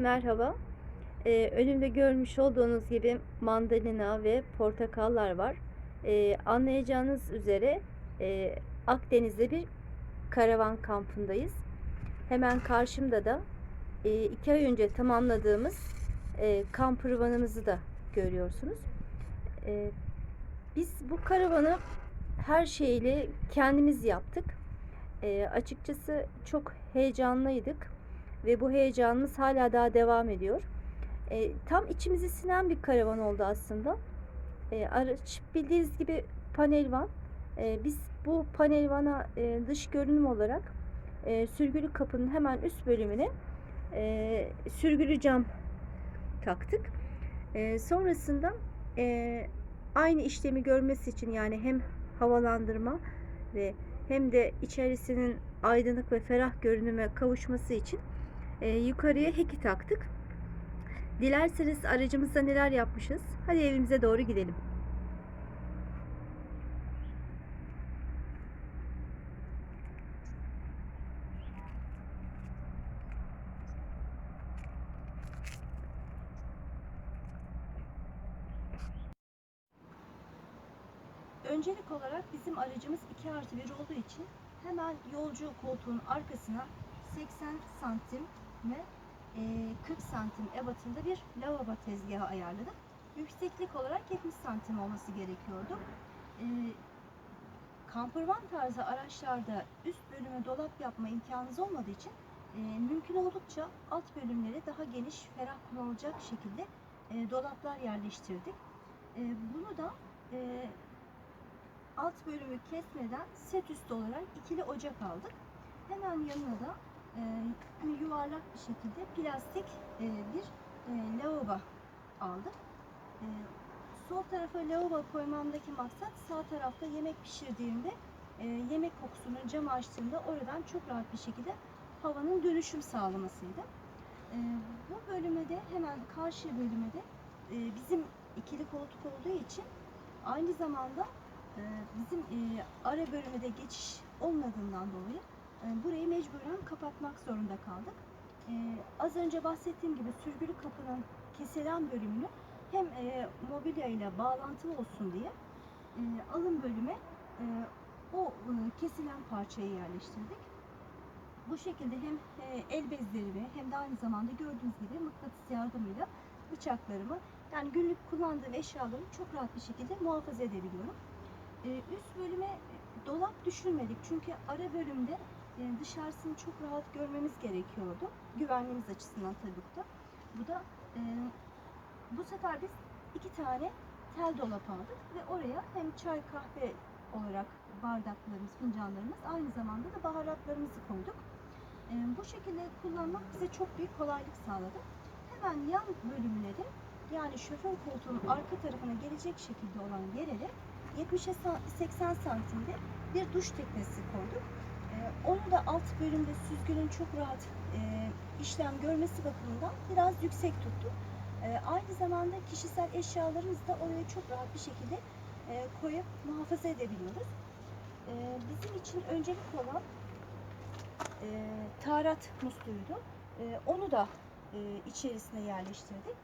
Merhaba. Ee, önümde görmüş olduğunuz gibi mandalina ve portakallar var. Ee, anlayacağınız üzere e, Akdeniz'de bir karavan kampındayız. Hemen karşımda da e, iki ay önce tamamladığımız e, kamp rıvanımızı da görüyorsunuz. E, biz bu karavanı her şeyle kendimiz yaptık. E, açıkçası çok heyecanlıydık ve bu heyecanımız hala daha devam ediyor. E, tam içimizi sinen bir karavan oldu aslında. E, araç bildiğiniz gibi panel van. E, biz bu panel vana e, dış görünüm olarak e, sürgülü kapının hemen üst bölümüne e, sürgülü cam taktık. E, sonrasında e, aynı işlemi görmesi için yani hem havalandırma ve hem de içerisinin aydınlık ve ferah görünüme kavuşması için e, yukarıya heki taktık. Dilerseniz aracımızda neler yapmışız? Hadi evimize doğru gidelim. Öncelik olarak bizim aracımız 2 artı 1 olduğu için hemen yolcu koltuğun arkasına 80 santim e, 40 santim ebatında bir lavabo tezgahı ayarladık. Yükseklik olarak 70 santim olması gerekiyordu. Kampervan tarzı araçlarda üst bölüme dolap yapma imkanınız olmadığı için mümkün oldukça alt bölümleri daha geniş, ferah kullanılacak şekilde dolaplar yerleştirdik. Bunu da alt bölümü kesmeden set üstü olarak ikili ocak aldık. Hemen yanına da yuvarlak bir şekilde plastik e, bir e, lavabo aldık. E, sol tarafa lavabo koymamdaki maksat sağ tarafta yemek pişirdiğimde e, yemek kokusunu cam açtığımda oradan çok rahat bir şekilde havanın dönüşüm sağlamasıydı. E, bu bölüme de hemen karşı bölüme de bizim ikili koltuk olduğu için aynı zamanda bizim ara bölüme de geçiş olmadığından dolayı burayı mecburen kapatmak zorunda kaldık. E, az önce bahsettiğim gibi sürgülü kapının kesilen bölümünü hem e, mobilya ile bağlantılı olsun diye e, alım bölüme e, o kesilen parçayı yerleştirdik. Bu şekilde hem el bezlerimi hem de aynı zamanda gördüğünüz gibi mıknatıs yardımıyla bıçaklarımı yani günlük kullandığım eşyalarımı çok rahat bir şekilde muhafaza edebiliyorum. Üst bölüme dolap düşürmedik çünkü ara bölümde e, dışarısını çok rahat görmemiz gerekiyordu. Güvenliğimiz açısından tabii bu da. Bu da e, bu sefer biz iki tane tel dolap aldık ve oraya hem çay kahve olarak bardaklarımız, fincanlarımız aynı zamanda da baharatlarımızı koyduk. E, bu şekilde kullanmak bize çok büyük kolaylık sağladı. Hemen yan bölümüne de yani şoför koltuğunun arka tarafına gelecek şekilde olan yere de 70'e 80 santimde bir duş teknesi koyduk. Onu da alt bölümde süzgünün çok rahat e, işlem görmesi bakımından biraz yüksek tuttuk. Ee, aynı zamanda kişisel eşyalarımızı da oraya çok rahat bir şekilde e, koyup muhafaza edebiliyoruz. Bizim için öncelik olan e, taharat musluğuydu. E, onu da e, içerisine yerleştirdik.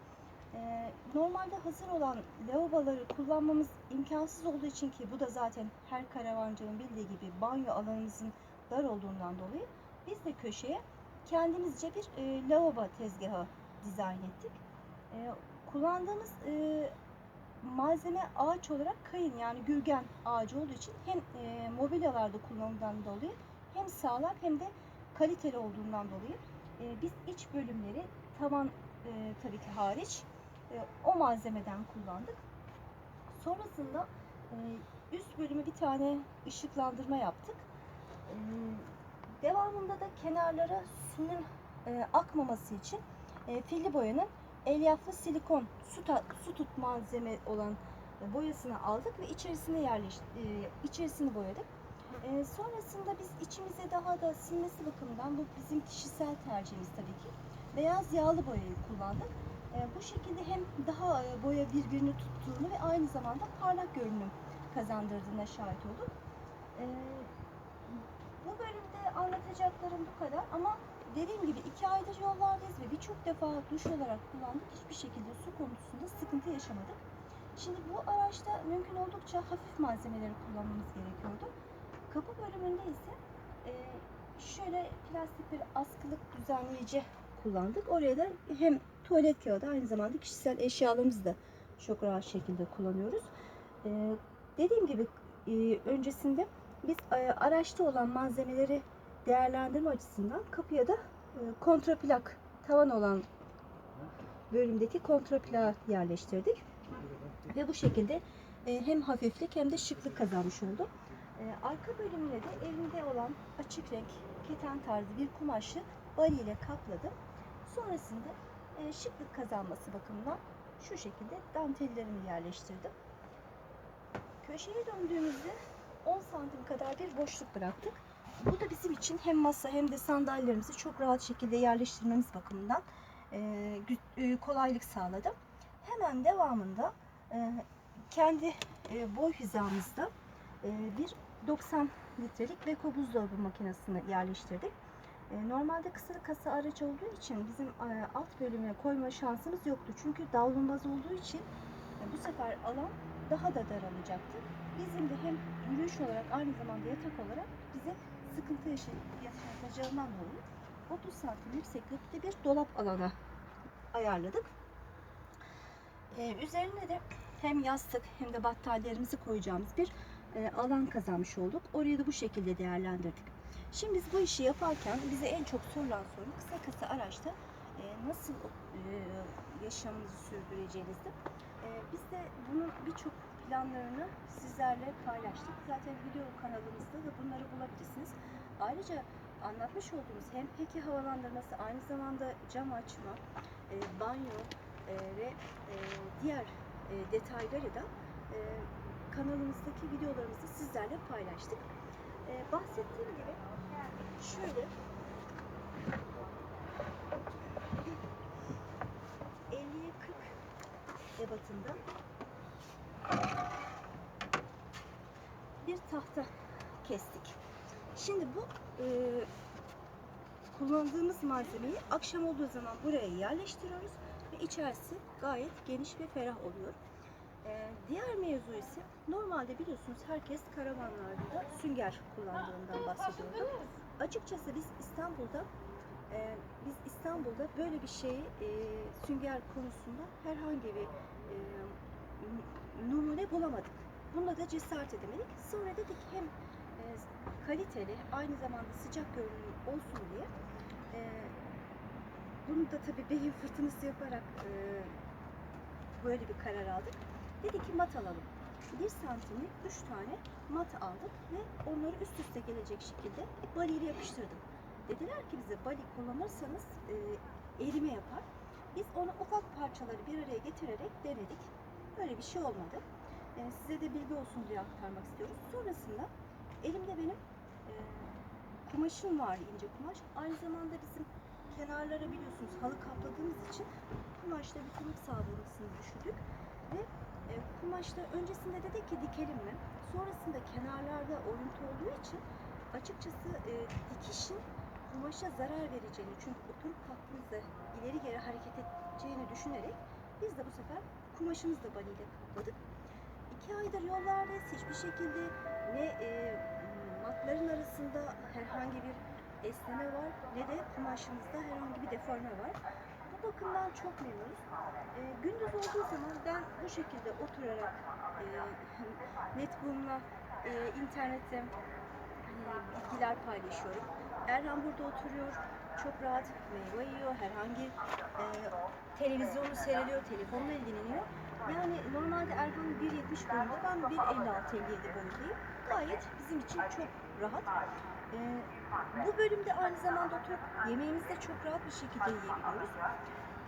Normalde hazır olan lavaboları kullanmamız imkansız olduğu için ki bu da zaten her karavancının bildiği gibi banyo alanımızın dar olduğundan dolayı biz de köşeye kendimizce bir e, lavabo tezgahı dizayn ettik. E, kullandığımız e, malzeme ağaç olarak kayın yani gürgen ağacı olduğu için hem e, mobilyalarda kullanıldığından dolayı hem sağlam hem de kaliteli olduğundan dolayı e, biz iç bölümleri tavan e, tabii ki hariç e, o malzemeden kullandık. Sonrasında e, üst bölümü bir tane ışıklandırma yaptık. E, devamında da kenarlara suyun e, akmaması için e, filli boyanın elyaflı silikon su, ta, su tut malzeme olan boyasını aldık ve içerisine yerleş, e, içerisini boyadık. E, sonrasında biz içimize daha da sinmesi bakımından bu bizim kişisel tercihimiz tabii ki. Beyaz yağlı boyayı kullandık. E, bu şekilde hem daha e, boya birbirini tuttuğunu ve aynı zamanda parlak görünüm kazandırdığına şahit olduk. E, anlatacaklarım bu kadar ama dediğim gibi iki aydır yollardayız ve birçok defa duş olarak kullandık. Hiçbir şekilde su konusunda sıkıntı yaşamadık. Şimdi bu araçta mümkün oldukça hafif malzemeleri kullanmamız gerekiyordu. Kapı bölümünde ise e, şöyle plastik bir askılık düzenleyici kullandık. Oraya da hem tuvalet kağıdı aynı zamanda kişisel eşyalarımızı da çok rahat şekilde kullanıyoruz. E, dediğim gibi e, öncesinde biz araçta olan malzemeleri değerlendirme açısından kapıya da e, kontraplak tavan olan bölümdeki kontraplağı yerleştirdik. Ve bu şekilde e, hem hafiflik hem de şıklık kazanmış oldu. E, arka bölümüne de elimde olan açık renk keten tarzı bir kumaşı bari ile kapladım. Sonrasında şıklık kazanması bakımından şu şekilde dantellerimi yerleştirdim. Köşeye döndüğümüzde 10 santim kadar bir boşluk bıraktık. Bu da bizim için hem masa hem de sandalyelerimizi çok rahat şekilde yerleştirmemiz bakımından e, e, kolaylık sağladı. Hemen devamında e, kendi boy hizamızda bir 90 litrelik Beko buzdolabı makinesini yerleştirdik. Normalde kısır kasa araç olduğu için bizim alt bölüme koyma şansımız yoktu. Çünkü davlumbaz olduğu için bu sefer alan daha da daralacaktı. Bizim de hem yürüyüş olarak aynı zamanda yatak olarak bize sıkıntı yaşay- yaşatacağından dolayı 30 santim yükseklikte bir dolap alana ayarladık. Ee, üzerine de hem yastık hem de battaniyelerimizi koyacağımız bir e, alan kazanmış olduk. Orayı da bu şekilde değerlendirdik. Şimdi biz bu işi yaparken bize en çok sorulan soru kısa kısa araçta e, nasıl e, yaşamınızı sürdüreceğinizdi. E, biz de bunun birçok planlarını sizlerle paylaştık. Zaten video kanalımızda da bunları bulabilirsiniz. Ayrıca anlatmış olduğumuz hem peki havalandırması aynı zamanda cam açma, e, banyo e, ve e, diğer e, detayları da e, kanalımızdaki videolarımızda sizlerle paylaştık. E, bahsettiğim gibi şöyle 50'ye 40 ebatında bir tahta kestik. Şimdi bu e, kullandığımız malzemeyi akşam olduğu zaman buraya yerleştiriyoruz ve içerisi gayet geniş ve ferah oluyor. E, diğer mevzu ise normalde biliyorsunuz herkes karavanlarda sünger kullandığından bahsediyordu. Açıkçası biz İstanbul'da e, biz İstanbul'da böyle bir şeyi e, sünger konusunda herhangi bir e, numune bulamadık. Bunda da cesaret edemedik. Sonra dedik hem e, kaliteli aynı zamanda sıcak görünümlü olsun diye e, bunu da tabii beyin fırtınası yaparak e, böyle bir karar aldık. Dedik ki mat alalım. 1 santimlik 3 tane mat aldık ve onları üst üste gelecek şekilde baliyle yapıştırdım. Dediler ki bize bali kullanırsanız e, erime yapar. Biz onu ufak parçaları bir araya getirerek denedik. Böyle bir şey olmadı. E, size de bilgi olsun diye aktarmak istiyoruz. Sonrasında elimde benim e, kumaşım var ince kumaş. Aynı zamanda bizim kenarlara biliyorsunuz halı kapladığımız için kumaşla bütünlük sağlamasını düşündük. Ve e, kumaşta öncesinde dedik ki dikelim mi? Sonrasında kenarlarda oyuntu olduğu için açıkçası e, dikişin kumaşa zarar vereceğini çünkü oturup kalktığınızda ileri geri hareket edeceğini düşünerek biz de bu sefer kumaşımızı da baliyle kapladık. İki aydır yollardayız. Hiçbir şekilde ne e, matların arasında herhangi bir esneme var ne de kumaşımızda herhangi bir deforme var. Bu bakımdan çok memnunuz. E, gündüz olduğu zaman ben bu şekilde oturarak e, Netboom'la e, internette e, bilgiler paylaşıyorum. Erhan burada oturuyor. Çok rahat meyve yiyor. Herhangi e, televizyonu seyrediyor. Telefonla ilgileniyor. Yani normalde Erhan 1.70 boyunda, ben 1.56-57 boyundayım. Gayet bizim için çok rahat. E, bu bölümde aynı zamanda oturup yemeğimizi de çok rahat bir şekilde yiyebiliyoruz.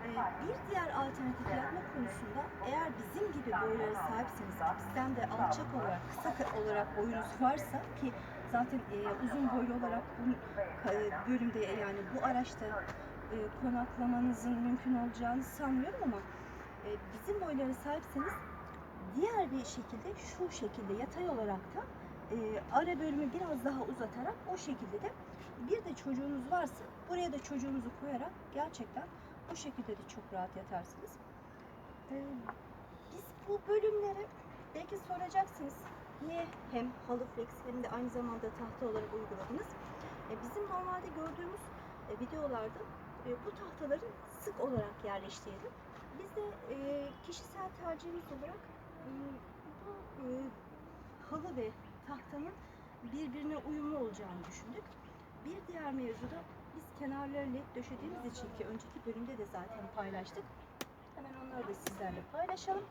E, bir diğer alternatif yapma konusunda eğer bizim gibi boylara sahipseniz, bizden de alçak olarak, kısa olarak boyunuz varsa ki zaten e, uzun boylu olarak bu e, bölümde yani bu araçta e, konaklamanızın mümkün olacağını sanmıyorum ama bizim boylara sahipseniz diğer bir şekilde şu şekilde yatay olarak da e, ara bölümü biraz daha uzatarak o şekilde de bir de çocuğunuz varsa buraya da çocuğunuzu koyarak gerçekten bu şekilde de çok rahat yatarsınız. E, biz bu bölümleri belki soracaksınız niye hem halı flex hem de aynı zamanda tahta olarak uyguladınız? E, bizim normalde gördüğümüz e, videolarda e, bu tahtaların sık olarak yerleştirelim. Biz de e, kişisel tercihimiz olarak e, bu e, halı ve tahtanın birbirine uyumlu olacağını düşündük. Bir diğer mevzu da biz kenarları led döşediğimiz için ki önceki bölümde de zaten paylaştık. Hemen onları da sizlerle paylaşalım.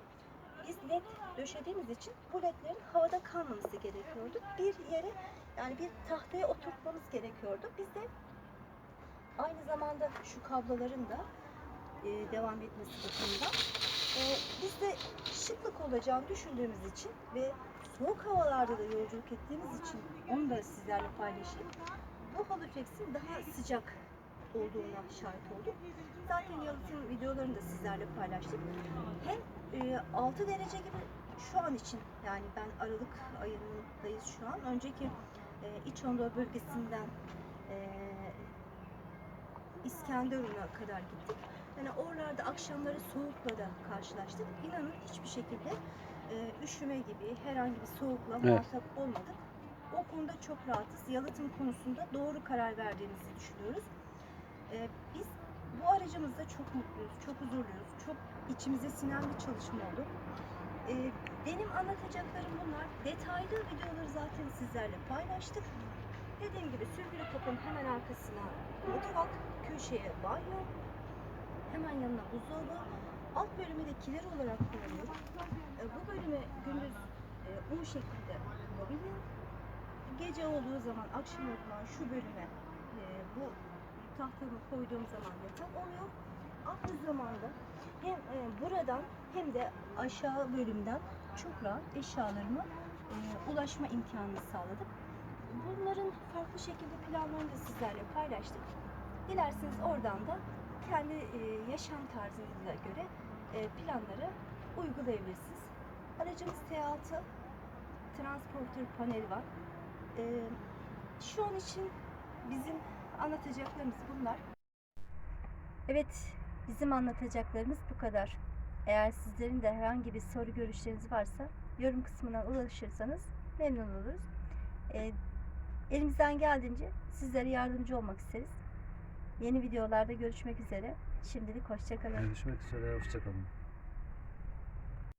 Biz led döşediğimiz için bu ledlerin havada kalmaması gerekiyordu. Bir yere yani bir tahtaya oturtmamız gerekiyordu. Biz de aynı zamanda şu kabloların da e, devam etmesi bakımından e, biz de şıklık olacağını düşündüğümüz için ve soğuk havalarda da yolculuk ettiğimiz için onu da sizlerle paylaşayım. Bu haliflexin daha sıcak olduğuna şahit olduk. Zaten yalıtım videolarını da sizlerle paylaştık. Hem e, 6 derece gibi şu an için yani ben Aralık ayındayız şu an. Önceki e, İç Anadolu bölgesinden e, İskenderun'a kadar gittik. Yani oralarda akşamları soğukla da karşılaştık. İnanın hiçbir şekilde e, üşüme gibi herhangi bir soğukla Evet. muhatap olmadık. O konuda çok rahatız. Yalıtım konusunda doğru karar verdiğimizi düşünüyoruz. E, biz bu aracımızda çok mutluyuz, çok huzurluyuz, çok içimize sinen bir çalışma oldu. E, benim anlatacaklarım bunlar. Detaylı videoları zaten sizlerle paylaştık. Dediğim gibi sürgülü kapının hemen arkasına mutfak, köşeye banyo, hemen yanına buzdolabı, alt bölümü de kiler olarak kullanıyorum. E, bu bölüme gündüz e, U şeklinde mobilya, gece olduğu zaman akşam yapılan şu bölüme e, bu tahtamı koyduğum zaman yatak oluyor. Aynı zamanda hem e, buradan hem de aşağı bölümden çok rahat eşyalarıma ulaşma imkanını sağladık. Bunların farklı şekilde planlarını da sizlerle paylaştık. Dilerseniz oradan da kendi yaşam tarzınıza göre planları uygulayabilirsiniz. Aracımız T6 transporter paneli var. Şu an için bizim anlatacaklarımız bunlar. Evet, bizim anlatacaklarımız bu kadar. Eğer sizlerin de herhangi bir soru görüşleriniz varsa yorum kısmından ulaşırsanız memnun oluruz. Elimizden geldiğince sizlere yardımcı olmak isteriz. Yeni videolarda görüşmek üzere. Şimdilik hoşçakalın. Görüşmek üzere. Hoşçakalın.